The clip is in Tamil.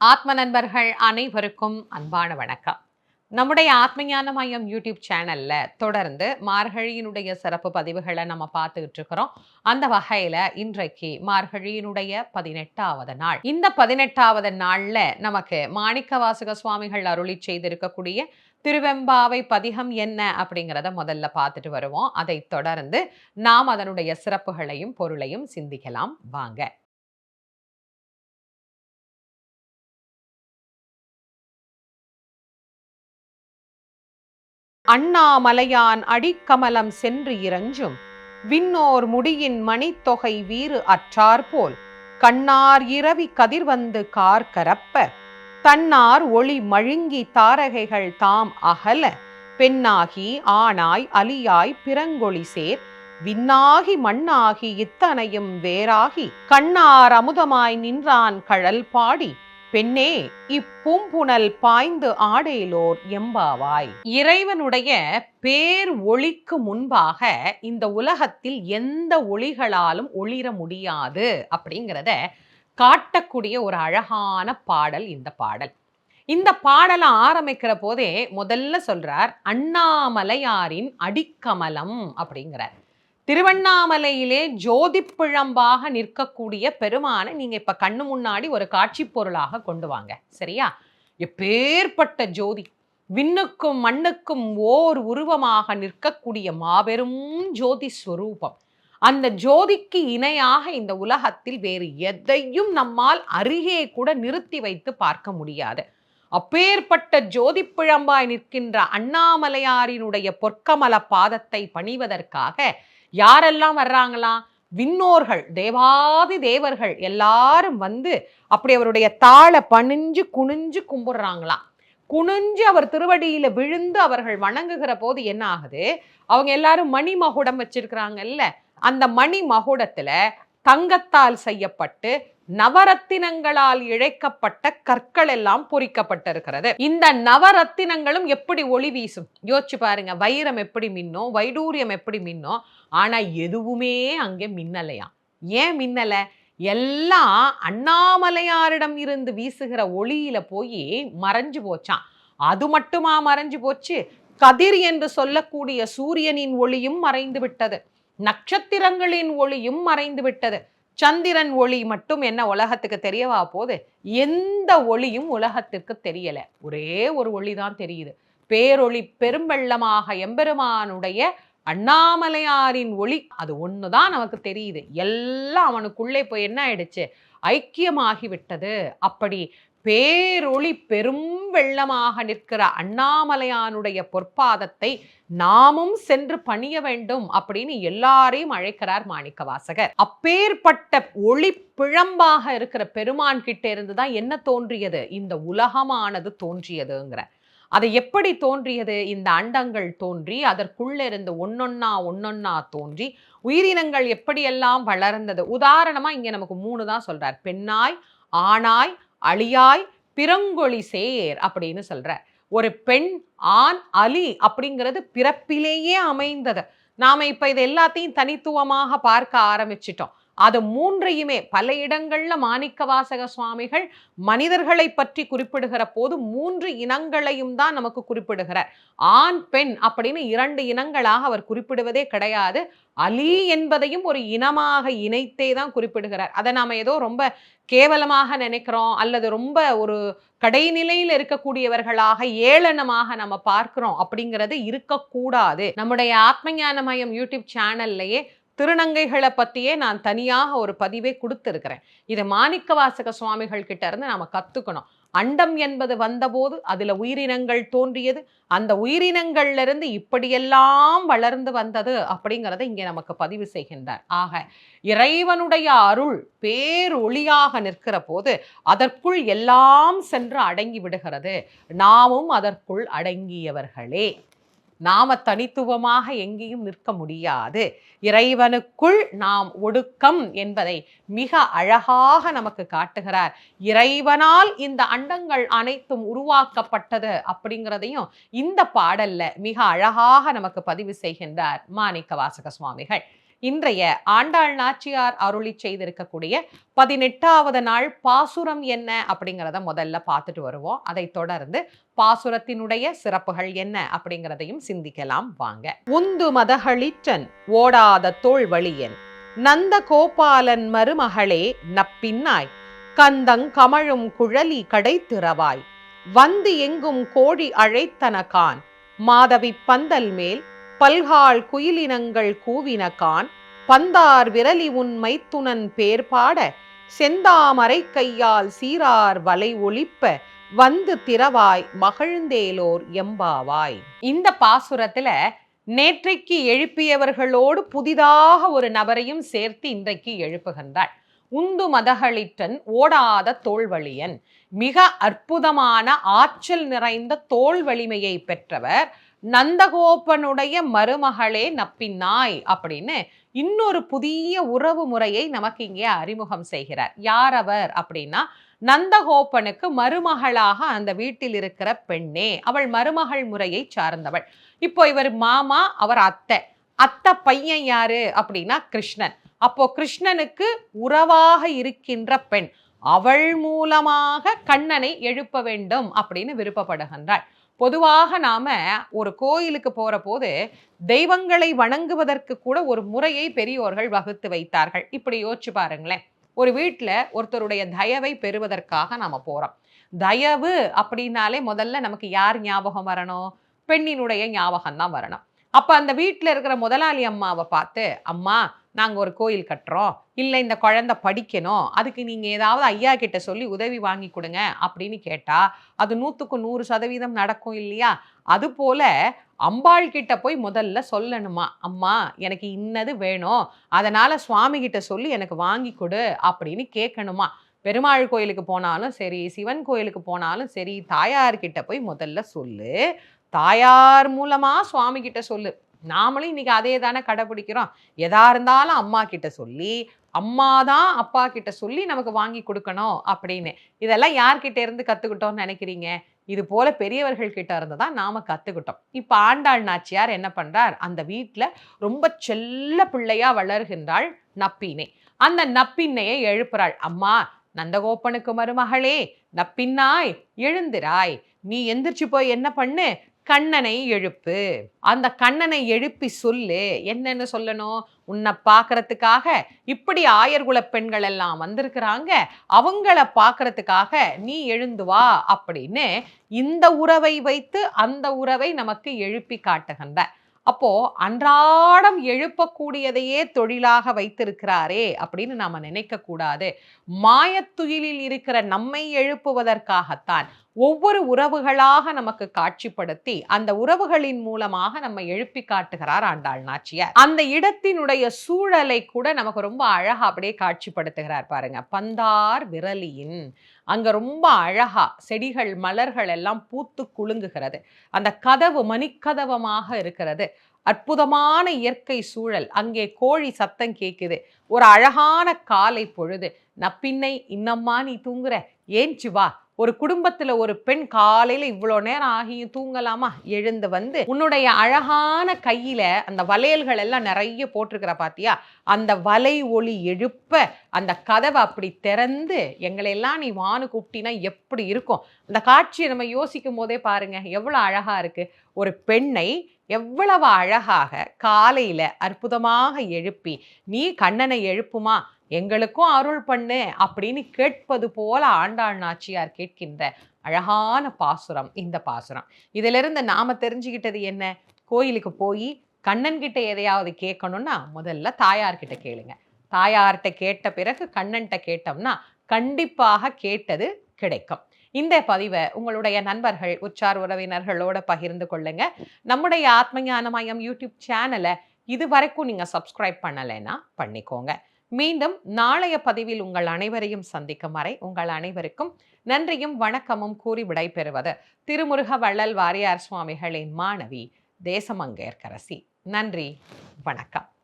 ஆத்ம நண்பர்கள் அனைவருக்கும் அன்பான வணக்கம். நம்முடைய ஆத்மஞான மையம் யூடியூப் சேனல்ல தொடர்ந்து மார்கழியினுடைய சிறப்பு பதிவுகளை நம்ம பார்த்துக்கிட்டு இருக்கிறோம். அந்த வகையில இன்றைக்கு மார்கழியினுடைய பதினெட்டாவது நாள். இந்த பதினெட்டாவது நாள்ல நமக்கு மாணிக்க வாசக சுவாமிகள் அருளி செய்திருக்கக்கூடிய திருவெம்பாவை பதிகம் என்ன அப்படிங்கிறத முதல்ல பார்த்துட்டு வருவோம். அதை தொடர்ந்து நாம் அதனுடைய சிறப்புகளையும் பொருளையும் சிந்திக்கலாம். வாங்க. அண்ணாமலையான் அடிக்கமலம் சென்று இறஞ்சும் விண்ணோர் முடியின் மணித்தொகை வீறு அற்றாற்போல் கண்ணார் இரவி கதிர்வந்து கார் கரப்ப தன்னார் ஒளி மழுங்கி தாரகைகள் தாம் அகல பெண்ணாகி ஆணாய் அலியாய் பிறங்கொழி சேர் விண்ணாகி மண்ணாகி இத்தனையும் வேறாகி கண்ணார் அமுதமாய் நின்றான் கழல் பாடி பெண்ணே இப்பூம்புணல் பாய்ந்து ஆடையிலோர் எம்பாவாய். இறைவனுடைய பேர் ஒளிக்கு முன்பாக இந்த உலகத்தில் எந்த ஒளிகளாலும் ஒளிர முடியாது அப்படிங்கிறத காட்டக்கூடிய ஒரு அழகான பாடல் இந்த பாடல். இந்த பாடலை ஆரம்பிக்கிற போதே முதல்ல சொல்றார் அண்ணாமலையாரின் அடிக்கமலம் அப்படிங்கிறார். திருவண்ணாமலையிலே ஜோதிப்பிழம்பாக நிற்கக்கூடிய பெருமானை நீங்க இப்ப கண்ணு முன்னாடி ஒரு காட்சி பொருளாக கொண்டு வாங்க. சரியா? எப்பேற்பட்ட ஜோதி. விண்ணுக்கும் மண்ணுக்கும் ஓர் உருவமாக நிற்கக்கூடிய மாபெரும் ஜோதி ஸ்வரூபம். அந்த ஜோதிக்கு இணையாக இந்த உலகத்தில் வேறு எதையும் நம்மால் அருகே கூட நிறுத்தி வைத்து பார்க்க முடியாது. அப்பேற்பட்ட ஜோதி பிழம்பாய் நிற்கின்ற அண்ணாமலையாரினுடைய பொற்கமல பாதத்தை பணிவதற்காக யாரெல்லாம் வர்றாங்களாம் விண்ணோர்கள் தேவாதி தேவர்கள் எல்லாரும் வந்து அப்படி அவருடைய தாளை பணிஞ்சு குனிஞ்சு கும்பிடுறாங்களாம். குனிஞ்சு அவர் திருவடியில விழுந்து அவர்கள் வணங்குகிற போது என்ன ஆகுது? அவங்க எல்லாரும் மணி மகுடம் வச்சிருக்கிறாங்கல்ல? அந்த மணி மகுடத்துல தங்கத்தால் செய்யப்பட்டு நவரத்தினங்களால் இழைக்கப்பட்ட கற்கள் எல்லாம் பொறிக்கப்பட்டிருக்கிறது. இந்த நவரத்தினங்களும் எப்படி ஒளி வீசும்? யோசிச்சு பாருங்க. வைரம் எப்படி மின்னும் வைடூரியம் எப்படி மின்னும் ஆனா எதுவுமே அங்கே மின்னலையா? ஏன் மின்னல? எல்லாம் அண்ணாமலையாரிடம் இருந்து வீசுகிற ஒளியில போய் மறைஞ்சு போச்சான் அது மட்டுமா மறைஞ்சு போச்சு? கதிர் என்று சொல்லக்கூடிய சூரியனின் ஒளியும் மறைந்து விட்டது. நட்சத்திரங்களின் ஒளியும் மறைந்து விட்டது. சந்திரன் ஒளி மட்டும் என்ன உலகத்துக்கு தெரியவா போது எந்த ஒளியும் உலகத்திற்கு தெரியல. ஒரே ஒரு ஒளி தான் தெரியுது. பேரொளி பெரும்பெள்ளமாக எம்பெருமானுடைய அண்ணாமலையாரின் ஒளி. அது ஒன்று தான் நமக்கு தெரியுது. எல்லாம் அவனுக்குள்ளே போய் என்ன ஆயிடுச்சு? ஐக்கியமாகி விட்டது அப்படி பேரொளி பெரும் வெள்ளமாக நிற்கிற அண்ணாமலையானுடைய பொற்பாதத்தை நாமும் சென்று பணிய வேண்டும் அப்படின்னு எல்லாரையும் அழைக்கிறார் மாணிக்க வாசகர் அப்பேற்பட்ட ஒளி பிழம்பாக இருக்கிற பெருமான் கிட்ட இருந்து தான் என்ன தோன்றியது? இந்த உலகமானது தோன்றியதுங்கிற. அது எப்படி தோன்றியது? இந்த அண்டங்கள் தோன்றி அதற்குள்ளே இருந்து ஒன்னொன்னா ஒன்னொன்னா தோன்றி உயிரினங்கள் எப்படியெல்லாம் வளர்ந்தது? உதாரணமா இங்க நமக்கு மூணு தான் சொல்றார். பெண்ணாய் ஆணாய் அழியாய் பிறங்கொழி சேர் அப்படின்னு சொல்ற ஒரு பெண் ஆண் அலி அப்படிங்கிறது பிறப்பிலேயே அமைந்தது. நாம இப்ப இது எல்லாத்தையும் தனித்துவமாக பார்க்க ஆரம்பிச்சிட்டோம். அது மூன்றையுமே பல இடங்கள்ல மாணிக்க வாசக சுவாமிகள் மனிதர்களை பற்றி குறிப்பிடுகிற போது மூன்று இனங்களையும் தான் நமக்கு குறிப்பிடுகிறார். ஆண் பெண் அப்படின்னு இரண்டு இனங்களாக அவர் குறிப்பிடுவதே கிடையாது. அலி என்பதையும் ஒரு இனமாக இணைத்தே தான் குறிப்பிடுகிறார். அதை நாம் ஏதோ ரொம்ப கேவலமாக நினைக்கிறோம் அல்லது ரொம்ப ஒரு கடைநிலையில் இருக்கக்கூடியவர்களாக ஏளனமாக நம்ம பார்க்கிறோம் அப்படிங்கிறது இருக்கக்கூடாது. நம்முடைய ஆத்மஞான மயம் யூடியூப் சேனல்லையே திருநங்கைகளை பற்றியே நான் தனியாக ஒரு பதிவே கொடுத்துருக்கிறேன். இதை மாணிக்க வாசக சுவாமிகள் கிட்ட இருந்து நாம் கற்றுக்கணும் அண்டம் என்பது வந்தபோது அதில் உயிரினங்கள் தோன்றியது. அந்த உயிரினங்கள்லேருந்து இப்படியெல்லாம் வளர்ந்து வந்தது அப்படிங்கிறத இங்கே நமக்கு பதிவு செய்கின்றார். ஆக இறைவனுடைய அருள் பேரொளியாக நிற்கிற போது அதற்குள் எல்லாம் சென்று அடங்கி விடுகிறது. நாமும் அதற்குள் அடங்கியவர்களே. நாம தனித்துவமாக எங்கேயும் நிற்க முடியாது. இறைவனுக்குள் நாம் ஒடுக்கம் என்பதை மிக அழகாக நமக்கு காட்டுகிறார். இறைவனால் இந்த அண்டங்கள் அனைத்தும் உருவாக்கப்பட்டது அப்படிங்கிறதையும் இந்த பாடல்ல மிக அழகாக நமக்கு பதிவு செய்கின்றார் மாணிக்க வாசக சுவாமிகள். இன்றைய ஆண்டாள் நாச்சியார் அருளி செய்திருக்கக்கூடிய பதினெட்டாவது நாள் பாசுரம் என்ன அப்படிங்கிறத முதல்ல பார்த்துட்டு வருவோம். அதை தொடர்ந்து பாசுரத்தினுடைய சிறப்புகள் என்ன அப்படிங்கிறதையும் சிந்திக்கலாம் வாங்க. உந்து மதகளிற்றன் ஓடாத தோல் வழியன் நந்த கோபாலன் மருமகளே நப்பின்னாய் கந்தங் கமழும் குழலி கடைத்திறவாய் வந்து எங்கும் கோழி அழைத்தன கான் மாதவி பந்தல் மேல் பல்கால் குயிலினங்கள் கூவின கான் பந்தார் விரலி உன் மைத்துனன் பேர் பாட செந்தாமரை கையால் சீரார் வலை ஒளிப்ப வந்து திறவாய் மகிழ்ந்தேலோர் எம்பாவாய். இந்த பாசுரத்துல நேற்றைக்கு எழுப்பியவர்களோடு புதிதாக ஒரு நபரையும் சேர்த்து இன்றைக்கு எழுப்புகின்றாள். உந்து மதகளிற்றன் ஓடாத தோல்வழியன் மிக அற்புதமான ஆற்றல் நிறைந்த தோல் வலிமையை பெற்றவர் நந்தகோபனுடைய மருமகளே நப்பின்னாய் அப்படின்னு இன்னொரு புதிய உறவு முறையை நமக்கு இங்கே அறிமுகம் செய்கிறார். யார் அவர் அப்படின்னா நந்தகோபனுக்கு மருமகளாக அந்த வீட்டில் இருக்கிற பெண்ணே அவள் மருமகள் முறையை சார்ந்தவள். இப்போ இவர் மாமா அவர் அத்தை. அத்தை பையன் யாரு அப்படின்னா கிருஷ்ணன். அப்போ கிருஷ்ணனுக்கு உறவாக இருக்கின்ற பெண் அவள் மூலமாக கண்ணனை எழுப்ப வேண்டும் அப்படின்னு விருப்பப்படுகின்றாள். பொதுவாக நாம் ஒரு கோயிலுக்கு போகிற போது தெய்வங்களை வணங்குவதற்கு கூட ஒரு முறையை பெரியோர்கள் வகுத்து வைத்தார்கள். இப்படி யோசிச்சு பாருங்களேன். ஒரு வீட்டில் ஒருத்தருடைய தயவை பெறுவதற்காக நாம் போகிறோம் தயவு அப்படின்னாலே முதல்ல நமக்கு யார் ஞாபகம் வரணும்? பெண்ணினுடைய ஞாபகம் தான் வரணும். அப்போ அந்த வீட்டில் இருக்கிற முதலாளி அம்மாவை பார்த்து அம்மா நாங்கள் ஒரு கோயில் கட்டுறோம். இல்லை இந்த குழந்தை படிக்கணும். அதுக்கு நீங்கள் ஏதாவது ஐயா கிட்ட சொல்லி உதவி வாங்கி கொடுங்க அப்படின்னு கேட்டால் அது நூற்றுக்கு நூறு சதவீதம் நடக்கும் இல்லையா? அதுபோல அம்பாள் கிட்ட போய் முதல்ல சொல்லணுமா? அம்மா எனக்கு இன்னது வேணும். அதனால் சுவாமி கிட்ட சொல்லி எனக்கு வாங்கி கொடு அப்படின்னு கேட்கணுமா? பெருமாள் கோயிலுக்கு போனாலும் சரி சிவன் கோயிலுக்கு போனாலும் சரி தாயார்கிட்ட போய் முதல்ல சொல்லு. தாயார் மூலமாக சுவாமி கிட்ட சொல்லு. நாமளும் இன்னைக்கு அதே தானே கடைபிடிக்கிறோம். எதா இருந்தாலும் அம்மா கிட்ட சொல்லி அம்மா தான் அப்பா கிட்ட சொல்லி நமக்கு வாங்கி கொடுக்கணும் அப்படின்னு. இதெல்லாம் யார்கிட்ட இருந்து கற்றுக்கிட்டோம்னு நினைக்கிறீங்க? இது போல பெரியவர்கள் கிட்ட இருந்து தான் நாம கத்துக்கிட்டோம். இப்ப ஆண்டாள் நாச்சியார் என்ன பண்றார்? அந்த வீட்டுல ரொம்ப செல்ல பிள்ளையா வளர்கின்றாள் நப்பினை. அந்த நப்பின்னையை எழுப்புறாள். அம்மா நந்தகோப்பனுக்கு மருமகளே நப்பின்னாய் எழுந்திராய். நீ எந்திரிச்சு போய் என்ன பண்ணு? கண்ணனை எழுப்பு. அந்த கண்ணனை எழுப்பி சொல்லு என்னன்னு சொல்லணும்? உன்னை பார்க்கறதுக்காக இப்படி ஆயர்குல பெண்கள் எல்லாம் வந்திருக்கிறாங்க. அவங்கள பார்க்கறதுக்காக நீ எழுந்து வா அப்படின்னு இந்த உறவை வைத்து அந்த உறவை நமக்கு எழுப்பி காட்டுகின்ற. அப்போ அன்றாடம் எழுப்பக்கூடியதையே தொழிலாக வைத்திருக்கிறாரே அப்படின்னு நாம நினைக்க கூடாது மாயத்துயிலில் இருக்கிற நம்மை எழுப்புவதற்காகத்தான் ஒவ்வொரு உறவுகளாக நமக்கு காட்சிப்படுத்தி அந்த உறவுகளின் மூலமாக நம்ம எழுப்பி காட்டுகிறார் ஆண்டாள் நாச்சியார். அந்த இடத்தினுடைய சூழலை கூட நமக்கு ரொம்ப அழகா அப்படியே காட்சிப்படுத்துகிறார் பாருங்க. பந்தார் விரலியின் அங்க ரொம்ப அழகா செடிகள் மலர்கள் எல்லாம் பூத்து குலுங்குகிறது. அந்த கதவு மணிக்கதவமாக இருக்கிறது. அற்புதமான இயற்கை சூழல். அங்கே கோழி சத்தம் கேட்குது. ஒரு அழகான காலை பொழுது நப்பின்னை இன்னம்மா நீ தூங்குற. ஏன் சிவா? ஒரு குடும்பத்துல ஒரு பெண் காலையில இவ்வளோ நேரம் ஆகியும் தூங்கலாமா? எழுந்து வந்து உன்னுடைய அழகான கையில அந்த வளையல்கள் எல்லாம் நிறைய போட்டிருக்கிற பாத்தியா? அந்த வலை ஒளி எழுப்ப அந்த கதவை அப்படி திறந்து எங்களை எல்லாம் நீ வானு கூப்பிட்டினா எப்படி இருக்கும்? அந்த காட்சியை நம்ம யோசிக்கும் போதே பாருங்க எவ்வளோ அழகா இருக்கு. ஒரு பெண்ணை எவ்வளவு அழகாக காலையில அற்புதமாக எழுப்பி நீ கண்ணனை எழுப்புமா? எங்களுக்கும் அருள் பண்ணு அப்படின்னு கேட்பது போல ஆண்டாள் நாச்சியார் கேட்கின்ற அழகான பாசுரம் இந்த பாசுரம். இதிலிருந்து நாம தெரிஞ்சுக்கிட்டது என்ன? கோயிலுக்கு போய் கண்ணன் கிட்ட எதையாவது கேட்கணும்னா முதல்ல தாயார்கிட்ட கேளுங்க. தாயார்கிட்ட கேட்ட பிறகு கண்ணன்கிட்ட கேட்டோம்னா கண்டிப்பாக கேட்டது கிடைக்கும். இந்த பதிவை உங்களுடைய நண்பர்கள் உச்சார் உறவினர்களோட பகிர்ந்து கொள்ளுங்க. நம்முடைய ஆத்மஞான மயம் யூடியூப் சேனலை இது வரைக்கும் நீங்கள் சப்ஸ்கிரைப் பண்ணலைன்னா பண்ணிக்கோங்க. மீண்டும் நாளைய பதிவில் உங்கள் அனைவரையும் சந்திக்கும் வரை உங்கள் அனைவருக்கும் நன்றியும் வணக்கமும் கூறி விடைபெறுவது திருமுருக வள்ளல் வாரியார் சுவாமிகளின் மாணவி தேசமங்கேற்கரசி. நன்றி வணக்கம்.